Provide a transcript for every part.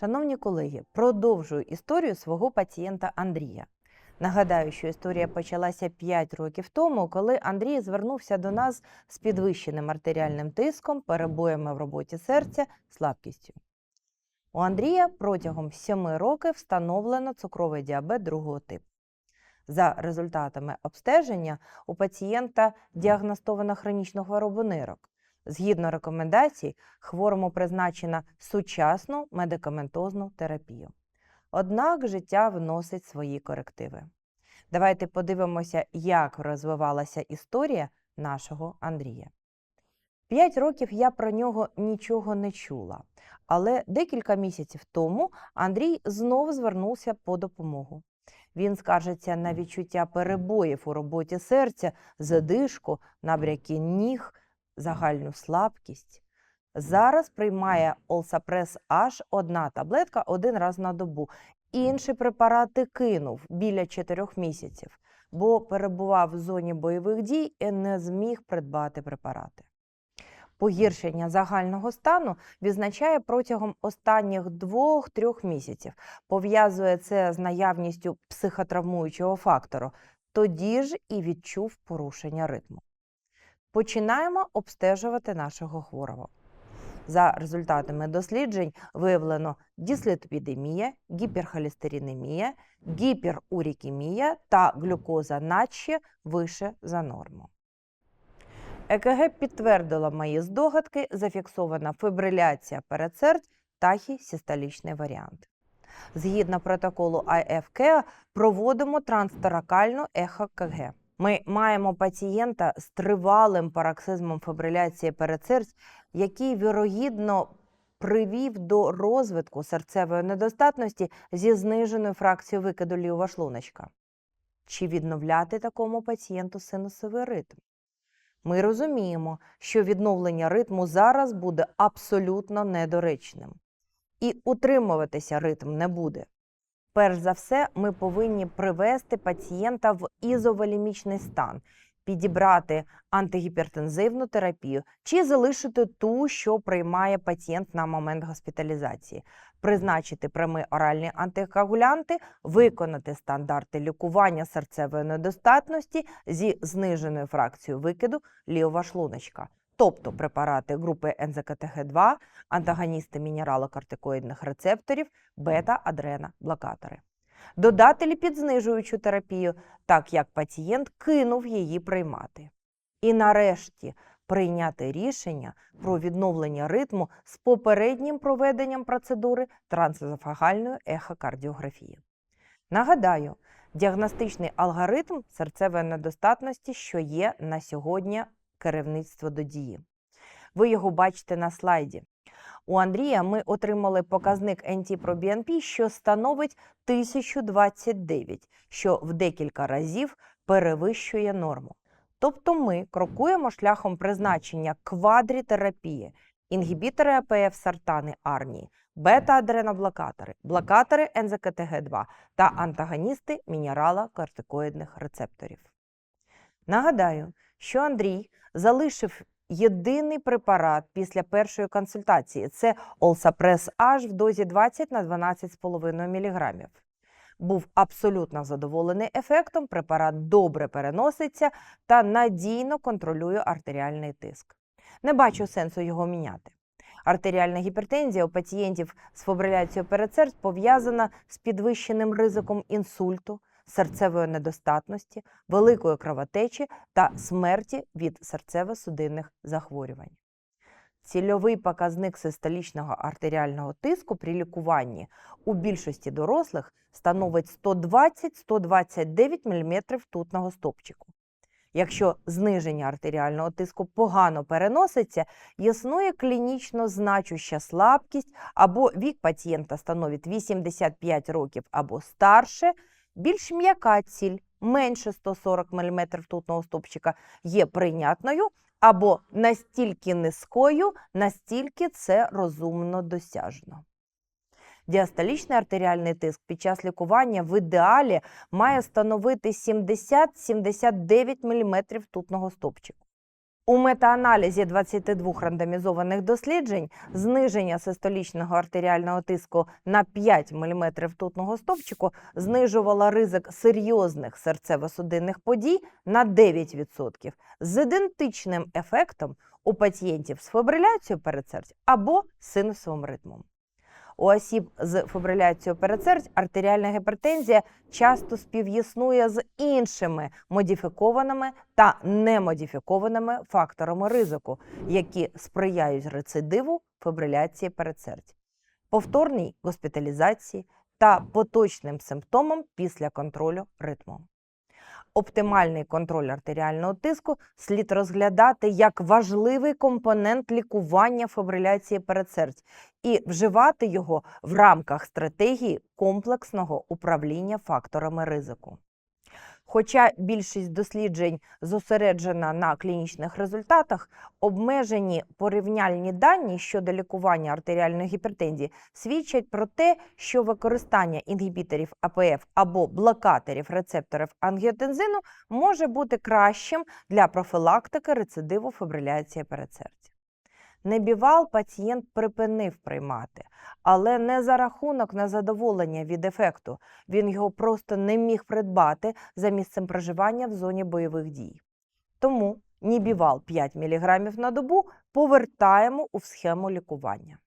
Шановні колеги, продовжую історію свого пацієнта Андрія. Нагадаю, що історія почалася 5 років тому, коли Андрій звернувся до нас з підвищеним артеріальним тиском, перебоями в роботі серця, слабкістю. У Андрія протягом 7 років встановлено цукровий діабет другого типу. За результатами обстеження у пацієнта діагностовано хронічну хворобу нирок. Згідно рекомендацій, хворому призначена сучасну медикаментозну терапію. Однак життя вносить свої корективи. Давайте подивимося, як розвивалася історія нашого Андрія. П'ять років я про нього нічого не чула, але декілька місяців тому Андрій знов звернувся по допомогу. Він скаржиться на відчуття перебоїв у роботі серця, задишку, набряки ніг, загальну слабкість. Зараз приймає Олсапрес H одна таблетка один раз на добу. Інші препарати кинув біля 4 місяців, бо перебував в зоні бойових дій і не зміг придбати препарати. Погіршення загального стану відзначає протягом останніх 2-3 місяців. Пов'язує це з наявністю психотравмуючого фактору. Тоді ж і відчув порушення ритму. Починаємо обстежувати нашого хворого. За результатами досліджень виявлено дислепідемія, гіперхолестеринемія, гіперурікемія та глюкоза наче вище за норму. ЕКГ підтвердила мої здогадки, зафіксована фібриляція передсердь тахісістолічний варіант. Згідно протоколу IFK проводимо трансторакальну ехо-КГ. Ми маємо пацієнта з тривалим пароксизмом фібриляції передсердь, який вірогідно привів до розвитку серцевої недостатності зі зниженою фракцією викиду лівого шлуночка. Чи відновляти такому пацієнту синусовий ритм? Ми розуміємо, що відновлення ритму зараз буде абсолютно недоречним. І утримуватися ритм не буде. Перш за все, ми повинні привести пацієнта в ізоволімічний стан, підібрати антигіпертензивну терапію чи залишити ту, що приймає пацієнт на момент госпіталізації, призначити прямі оральні антикоагулянти, виконати стандарти лікування серцевої недостатності зі зниженою фракцією викиду лівого шлуночка. Тобто препарати групи НЗКТГ2, антагоністи мінералокортикоїдних рецепторів, бета-адрена-блокатори. Додати ліпідзнижуючу терапію, так як пацієнт кинув її приймати. І нарешті прийняти рішення про відновлення ритму з попереднім проведенням процедури трансезофагальної ехокардіографії. Нагадаю, діагностичний алгоритм серцевої недостатності, що є на сьогодні керівництво до дії. Ви його бачите на слайді. У Андрія ми отримали показник NT-proBNP, що становить 1029, що в декілька разів перевищує норму. Тобто ми крокуємо шляхом призначення квадрітерапії, інгібітори АПФ сартани арнії, бета-адреноблокатори, блокатори НЗКТГ2 та антагоністи мінералокортикоїдних рецепторів. Нагадаю, що Андрій залишив єдиний препарат після першої консультації це Олсапрес H в дозі 20 на 12,5 мг. Був абсолютно задоволений ефектом, препарат добре переноситься та надійно контролює артеріальний тиск. Не бачу сенсу його міняти. Артеріальна гіпертензія у пацієнтів з фібриляцією передсердь пов'язана з підвищеним ризиком інсульту, серцевої недостатності, великої кровотечі та смерті від серцево-судинних захворювань. Цільовий показник систолічного артеріального тиску при лікуванні у більшості дорослих становить 120-129 мм тутного стопчику. Якщо зниження артеріального тиску погано переноситься, існує клінічно значуща слабкість або вік пацієнта становить 85 років або старше, більш м'яка ціль, менше 140 мм ртутного стопчика, є прийнятною або настільки низькою, настільки це розумно досяжно. Діастолічний артеріальний тиск під час лікування в ідеалі має становити 70-79 мм ртутного стопчику. У метааналізі 22 рандомізованих досліджень зниження систолічного артеріального тиску на 5 мм ртутного стовпчику знижувало ризик серйозних серцево-судинних подій на 9% з ідентичним ефектом у пацієнтів з фібриляцією передсердь або синусовим ритмом. У осіб з фібриляцією передсердь артеріальна гіпертензія часто співіснує з іншими модифікованими та немодифікованими факторами ризику, які сприяють рецидиву фібриляції передсердь, повторній госпіталізації та поточним симптомам після контролю ритму. Оптимальний контроль артеріального тиску слід розглядати як важливий компонент лікування фабриляції передсердь і вживати його в рамках стратегії комплексного управління факторами ризику. Хоча більшість досліджень зосереджена на клінічних результатах, обмежені порівняльні дані щодо лікування артеріальної гіпертензії свідчать про те, що використання інгібіторів АПФ або блокаторів рецепторів ангіотензину може бути кращим для профілактики рецидиву фібриляції передсердя. Небівал пацієнт припинив приймати, але не за рахунок незадоволення від ефекту. Він його просто не міг придбати за місцем проживання в зоні бойових дій. Тому нібівал 5 мг на добу повертаємо у схему лікування.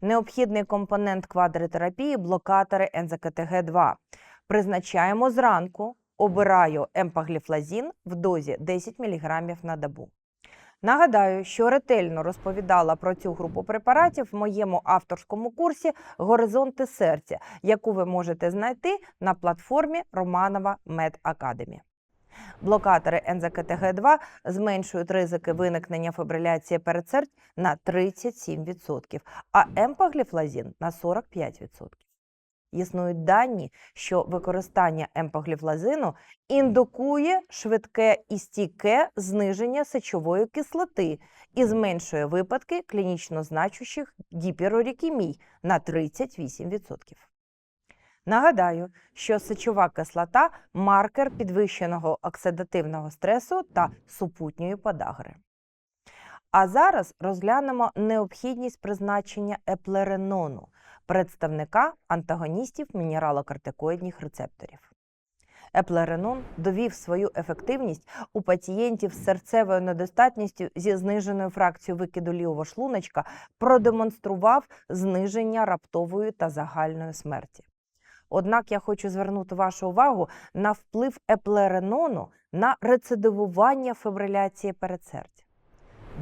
Необхідний компонент квадритерапії блокатори НЗКТГ2. Призначаємо зранку, обираю емпагліфлазін в дозі 10 мг на добу. Нагадаю, що ретельно розповідала про цю групу препаратів в моєму авторському курсі Горизонти серця, яку ви можете знайти на платформі Романова Мед Академі. Блокатори НЗКТГ2 зменшують ризики виникнення фібриляції передсердь на 37%, а емпагліфлазін на 45%. Існують дані, що використання емпагліфлазину індукує швидке і стійке зниження сечової кислоти і зменшує випадки клінічно значущих гіперурікемій на 38%. Нагадаю, що сечова кислота маркер підвищеного оксидативного стресу та супутньої подагри. А зараз розглянемо необхідність призначення еплеренону, представника антагоністів мінералокортикоїдних рецепторів. Еплеренон довів свою ефективність у пацієнтів з серцевою недостатністю зі зниженою фракцією викиду лівого шлуночка, продемонстрував зниження раптової та загальної смерті. Однак я хочу звернути вашу увагу на вплив еплеренону на рецидивування фібриляції передсердя.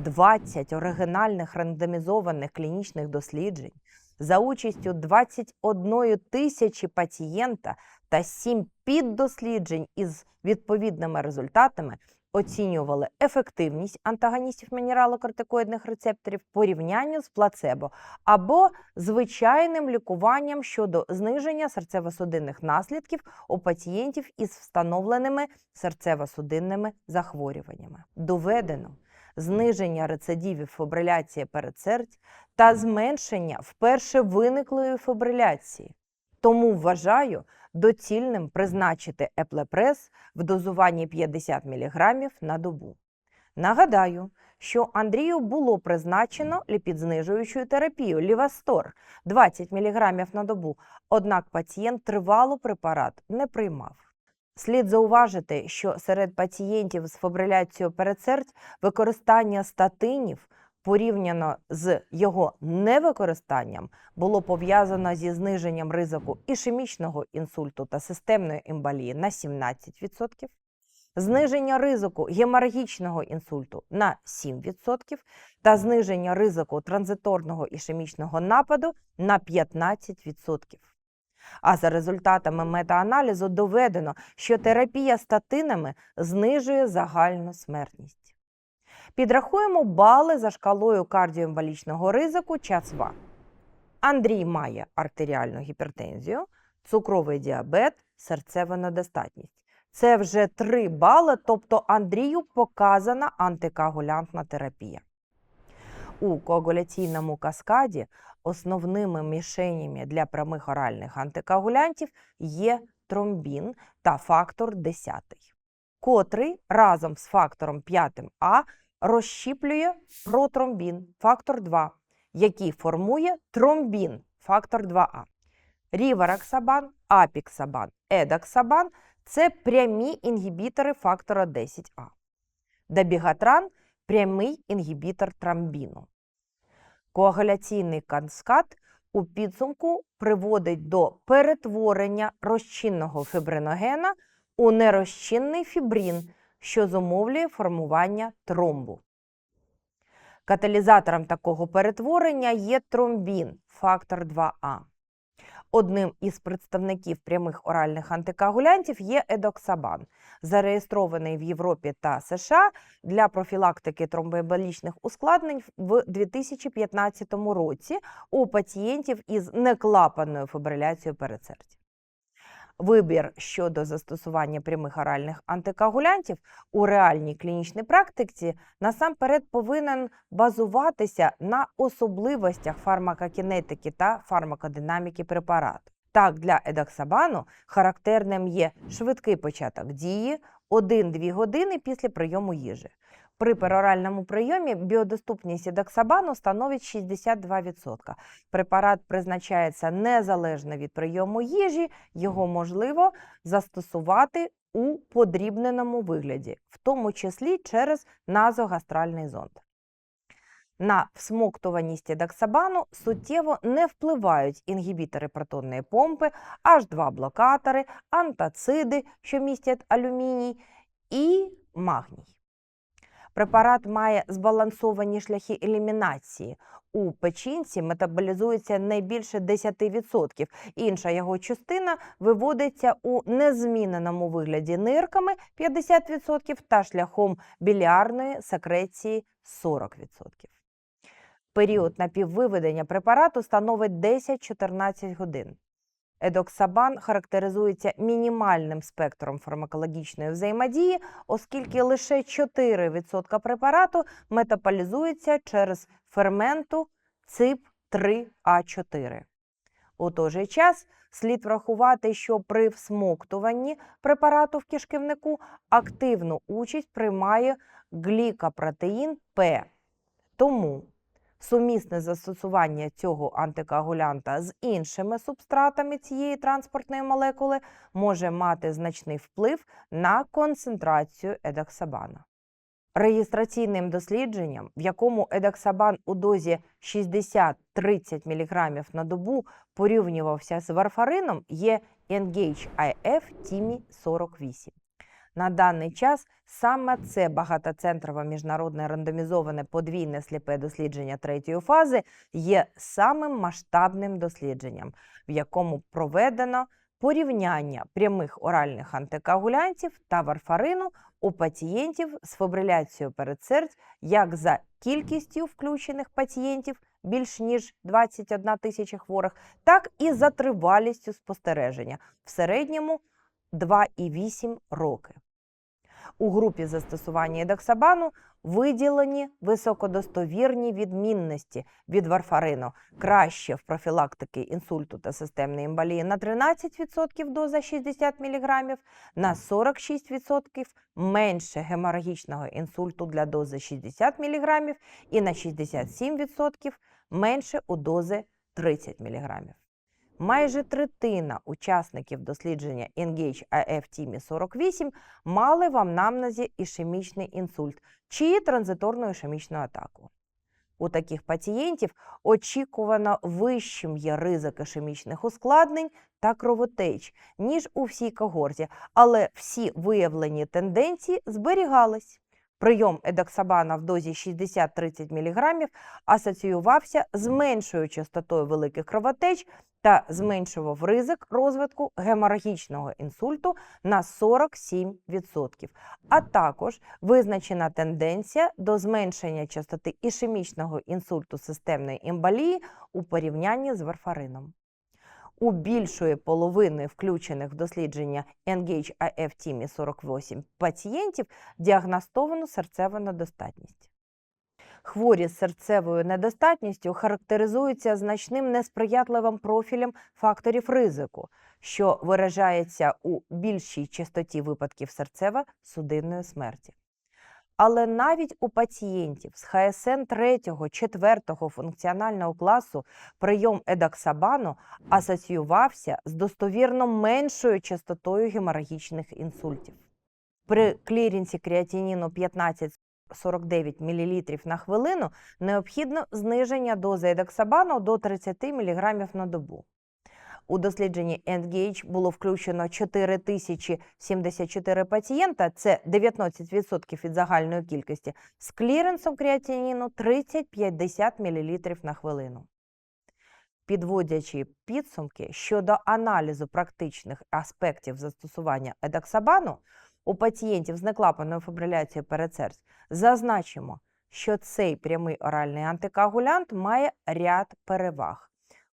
20 оригінальних рандомізованих клінічних досліджень за участю 21 тисячі пацієнта та 7 піддосліджень із відповідними результатами оцінювали ефективність антагоністів мінералокортикоїдних рецепторів в порівнянні з плацебо або звичайним лікуванням щодо зниження серцево-судинних наслідків у пацієнтів із встановленими серцево-судинними захворюваннями. Доведено зниження рецидивів фібриляції передсердь та зменшення вперше виниклої фібриляції. Тому вважаю доцільним призначити еплепрес в дозуванні 50 мг на добу. Нагадаю, що Андрію було призначено ліпідзнижуючу терапію Лівастор 20 мг на добу, однак пацієнт тривало препарат не приймав. Слід зауважити, що серед пацієнтів з фібриляцією передсердь використання статинів порівняно з його невикористанням було пов'язано зі зниженням ризику ішемічного інсульту та системної емболії на 17%, зниження ризику геморагічного інсульту на 7% та зниження ризику транзиторного ішемічного нападу на 15%. А за результатами метааналізу доведено, що терапія статинами знижує загальну смертність. Підрахуємо бали за шкалою кардіоемболічного ризику ЧАЦ-2. Андрій має артеріальну гіпертензію, цукровий діабет, серцева недостатність. Це вже 3 бали, тобто Андрію показана антикоагулянтна терапія. У коагуляційному каскаді основними мішенями для прямих оральних антикоагулянтів є тромбін та фактор 10, котрий разом з фактором 5А розщіплює протромбін фактор 2, який формує тромбін фактор 2А. Рівараксабан, апіксабан, едаксабан це прямі інгібітори фактора 10А. Дабігатран прямий інгібітор тромбіну. Коагуляційний каскад у підсумку приводить до перетворення розчинного фібриногена у нерозчинний фібрин, що зумовлює формування тромбу. Каталізатором такого перетворення є тромбін, фактор 2А. Одним із представників прямих оральних антикоагулянтів є едоксабан, зареєстрований в Європі та США для профілактики тромбоемболічних ускладнень в 2015 році у пацієнтів із неклапанною фібриляцією передсердя. Вибір щодо застосування прямих оральних антикоагулянтів у реальній клінічній практиці насамперед повинен базуватися на особливостях фармакокінетики та фармакодинаміки препарату. Так, для едаксабану характерним є швидкий початок дії 1-2 години після прийому їжі. При пероральному прийомі біодоступність едаксабану становить 62%. Препарат призначається незалежно від прийому їжі, його можливо застосувати у подрібненому вигляді, в тому числі через назогастральний зонд. На всмоктуваність едаксабану суттєво не впливають інгібітори протонної помпи, H2-блокатори, антациди, що містять алюміній, і магній. Препарат має збалансовані шляхи елімінації. У печінці метаболізується не більше 10%, інша його частина виводиться у незміненому вигляді нирками 50% та шляхом біліарної секреції 40%. Період напіввиведення препарату становить 10-14 годин. Едоксабан характеризується мінімальним спектром фармакологічної взаємодії, оскільки лише 4% препарату метаболізується через ферменту ЦИП-3А4. У той же час слід врахувати, що при всмоктуванні препарату в кишківнику активну участь приймає глікопротеїн П. Тому сумісне застосування цього антикоагулянта з іншими субстратами цієї транспортної молекули може мати значний вплив на концентрацію едаксабана. Реєстраційним дослідженням, в якому едаксабан у дозі 60-30 мг на добу порівнювався з варфарином, є Engage IF TIMI 48. На даний час саме це багатоцентрове міжнародне рандомізоване подвійне сліпе дослідження третьої фази є самим масштабним дослідженням, в якому проведено порівняння прямих оральних антикоагулянтів та варфарину у пацієнтів з фібриляцією передсердь як за кількістю включених пацієнтів більш ніж 21 тисяча хворих, так і за тривалістю спостереження в середньому 2,8 роки. У групі застосування едоксабану виділені високодостовірні відмінності від варфарину краще в профілактики інсульту та системної емболії на 13% доза 60 мг, на 46% менше геморагічного інсульту для дози 60 мг і на 67% менше у дози 30 мг. Майже третина учасників дослідження Engage IF TIMI 48 мали в анамнезі ішемічний інсульт чи транзиторну ішемічну атаку. У таких пацієнтів очікувано вищим є ризик ішемічних ускладнень та кровотеч, ніж у всій когорті, але всі виявлені тенденції зберігались. Прийом едоксабана в дозі 60-30 мг асоціювався з меншою частотою великих кровотеч та зменшував ризик розвитку геморагічного інсульту на 47%, а також визначена тенденція до зменшення частоти ішемічного інсульту системної емболії у порівнянні з варфарином. У більшої половини включених в дослідження Engage IF TIMI 48 пацієнтів діагностовано серцеву недостатність. Хворі з серцевою недостатністю характеризуються значним несприятливим профілем факторів ризику, що виражається у більшій частоті випадків серцево-судинної смерті. Але навіть у пацієнтів з ХСН 3-4 функціонального класу прийом едаксабану асоціювався з достовірно меншою частотою геморагічних інсультів. При клірінсі креатиніну 15-49 мл на хвилину необхідно зниження дози едаксабану до 30 мг на добу. У дослідженні ENGAGE було включено 4074 пацієнта, це 19% від загальної кількості, з кліренсом креатиніну 30-50 мл на хвилину. Підводячи підсумки щодо аналізу практичних аспектів застосування едаксабану у пацієнтів з неклапаною фібриляцією передсердь, зазначимо, що цей прямий оральний антикоагулянт має ряд переваг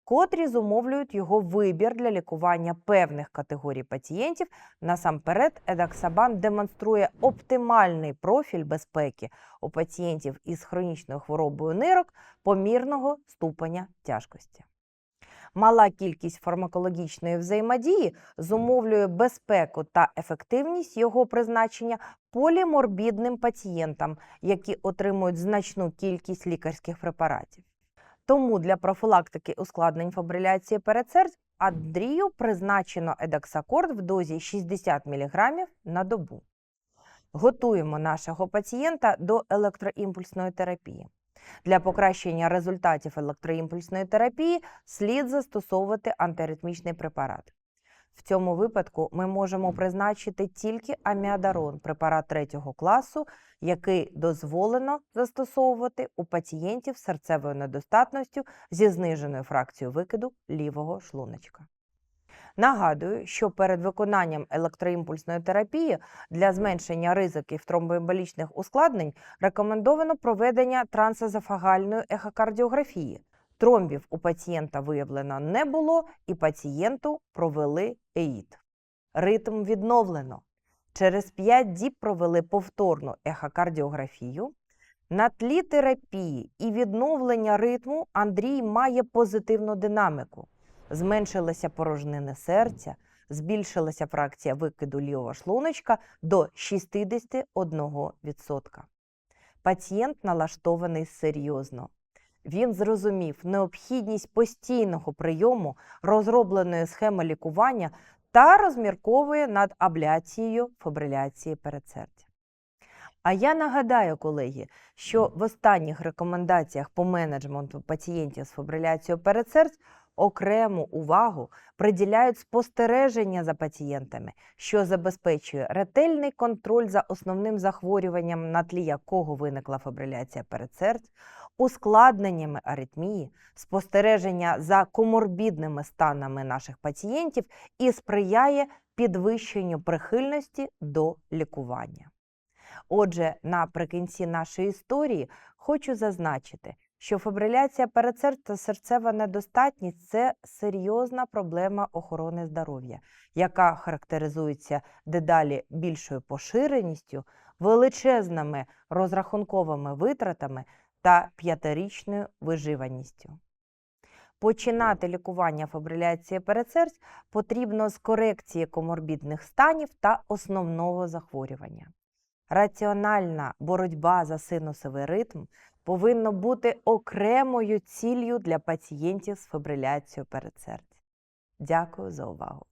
котрі зумовлюють його вибір для лікування певних категорій пацієнтів. Насамперед, едаксабан демонструє оптимальний профіль безпеки у пацієнтів із хронічною хворобою нирок помірного ступеня тяжкості. Мала кількість фармакологічної взаємодії зумовлює безпеку та ефективність його призначення поліморбідним пацієнтам, які отримують значну кількість лікарських препаратів. Тому для профілактики ускладнень фабриляції передсердь Андрію призначено едаксакорд в дозі 60 мг на добу. Готуємо нашого пацієнта до електроімпульсної терапії. Для покращення результатів електроімпульсної терапії слід застосовувати антиритмічний препарат. В цьому випадку ми можемо призначити тільки аміадарон, препарат третього класу, який дозволено застосовувати у пацієнтів з серцевою недостатністю зі зниженою фракцією викиду лівого шлуночка. Нагадую, що перед виконанням електроімпульсної терапії для зменшення ризиків тромбоемболічних ускладнень рекомендовано проведення трансезофагальної ехокардіографії. Тромбів у пацієнта виявлено не було, і пацієнту провели ЕІД. Ритм відновлено. Через 5 діб провели повторну ехокардіографію. На тлі терапії і відновлення ритму Андрій має позитивну динаміку. Зменшилися порожнини серця, збільшилася фракція викиду лівого шлуночка до 61%. Пацієнт налаштований серйозно. Він зрозумів необхідність постійного прийому розробленої схеми лікування та розмірковує над абляцією фібриляції передсердя. А я нагадаю, колеги, що в останніх рекомендаціях по менеджменту пацієнтів з фібриляцією передсердь окрему увагу приділяють спостереження за пацієнтами, що забезпечує ретельний контроль за основним захворюванням, на тлі якого виникла фібриляція передсердь, ускладненнями аритмії, спостереження за коморбідними станами наших пацієнтів і сприяє підвищенню прихильності до лікування. Отже, наприкінці нашої історії хочу зазначити, що фібриляція передсердь та серцева недостатність це серйозна проблема охорони здоров'я, яка характеризується дедалі більшою поширеністю, величезними розрахунковими витратами та п'ятирічною виживаністю. Починати лікування фібриляції передсердь потрібно з корекції коморбідних станів та основного захворювання. Раціональна боротьба за синусовий ритм повинна бути окремою ціллю для пацієнтів з фібриляцією передсердь. Дякую за увагу!